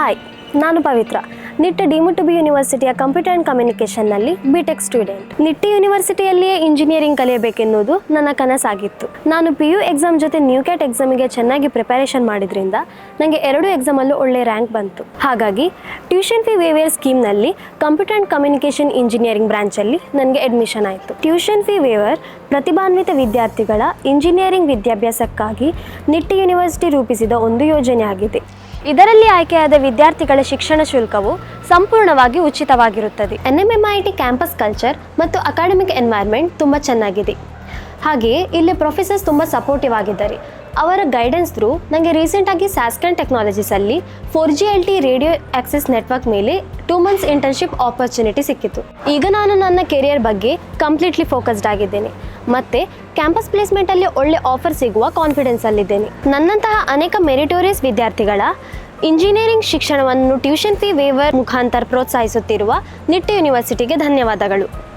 Hi, ನಾನು Pavitra. Nitte deemed to be ಯೂನಿವರ್ಸಿಟಿಯ computer and ಕಮ್ಯುನಿಕೇಷನ್ನಲ್ಲಿ B tech student Nitte ಯೂನಿವರ್ಸಿಟಿಯಲ್ಲಿಯೇ engineering ಕಲಿಯಬೇಕೆನ್ನುವುದು ನನ್ನ ಕನಸಾಗಿತ್ತು. ನಾನು ಪಿ ಯು ಎಕ್ಸಾಮ್ ಜೊತೆ ನ್ಯೂ ಕ್ಯಾಟ್ ಎಕ್ಸಾಮಿಗೆ ಚೆನ್ನಾಗಿ ಪ್ರಿಪರೇಷನ್ ಮಾಡಿದ್ರಿಂದ ನನಗೆ ಎರಡು ಎಕ್ಸಾಮಲ್ಲೂ ಒಳ್ಳೆಯ ರ್ಯಾಂಕ್ ಬಂತು. ಹಾಗಾಗಿ ಟ್ಯೂಷನ್ ಫೀ ವೇವಿಯರ್ ಸ್ಕೀಮ್ನಲ್ಲಿ ಕಂಪ್ಯೂಟರ್ ಆ್ಯಂಡ್ ಕಮ್ಯುನಿಕೇಷನ್ ಇಂಜಿನಿಯರಿಂಗ್ ಬ್ರಾಂಚಲ್ಲಿ ನನಗೆ ಅಡ್ಮಿಷನ್ ಆಯಿತು. ಟ್ಯೂಷನ್ ಫೀ ವೇವರ್ ಪ್ರತಿಭಾನ್ವಿತ ವಿದ್ಯಾರ್ಥಿಗಳ ಇಂಜಿನಿಯರಿಂಗ್ ವಿದ್ಯಾಭ್ಯಾಸಕ್ಕಾಗಿ ನಿಟ್ಟಿ ಯೂನಿವರ್ಸಿಟಿ ರೂಪಿಸಿದ ಒಂದು ಯೋಜನೆಯಾಗಿದೆ ಇದರಲ್ಲಿ ಆಯ್ಕೆಯಾದ ವಿದ್ಯಾರ್ಥಿಗಳ ಶಿಕ್ಷಣ ಶುಲ್ಕವು ಸಂಪೂರ್ಣವಾಗಿ ಉಚಿತವಾಗಿರುತ್ತದೆ. N M M I T campus culture ಮತ್ತು ಅಕಾಡೆಮಿಕ್ ಎನ್ವೈರ್ಮೆಂಟ್ ತುಂಬ ಚೆನ್ನಾಗಿದೆ. ಹಾಗೆಯೇ ಇಲ್ಲಿ ಪ್ರೊಫೆಸರ್ಸ್ ತುಂಬ ಸಪೋರ್ಟಿವ್ ಆಗಿದ್ದಾರೆ. ಅವರ ಗೈಡೆನ್ಸ್ ಥ್ರೂ ನನಗೆ ರೀಸೆಂಟಾಗಿ ಸ್ಯಾಸ್ಕನ್ ಟೆಕ್ನಾಲಜೀಸಲ್ಲಿ four G L T radio access network ಮೇಲೆ ಟೂ ಮಂತ್ಸ್ ಇಂಟರ್ನ್ಶಿಪ್ ಆಪರ್ಚುನಿಟಿ ಸಿಕ್ಕಿತು. ಈಗ ನಾನು ನನ್ನ ಕೆರಿಯರ್ ಬಗ್ಗೆ ಕಂಪ್ಲೀಟ್ಲಿ ಫೋಕಸ್ಡ್ ಆಗಿದ್ದೇನೆ. ಮತ್ತು ಕ್ಯಾಂಪಸ್ ಪ್ಲೇಸ್ಮೆಂಟ್ ಅಲ್ಲಿ ಒಳ್ಳೆ ಆಫರ್ ಸಿಗುವ ಕಾನ್ಫಿಡೆನ್ಸ್ ಅಲ್ಲಿದ್ದೇನೆ. ನನ್ನಂತಹ ಅನೇಕ ಮೆರಿಟೋರಿಯಸ್ ವಿದ್ಯಾರ್ಥಿಗಳ ಇಂಜಿನಿಯರಿಂಗ್ ಶಿಕ್ಷಣವನ್ನು ಟ್ಯೂಷನ್ ಫೀ ವೇವರ್ ಮುಖಾಂತರ ಪ್ರೋತ್ಸಾಹಿಸುತ್ತಿರುವ ನಿಟ್ಟೆ ಯೂನಿವರ್ಸಿಟಿಗೆ ಧನ್ಯವಾದಗಳು.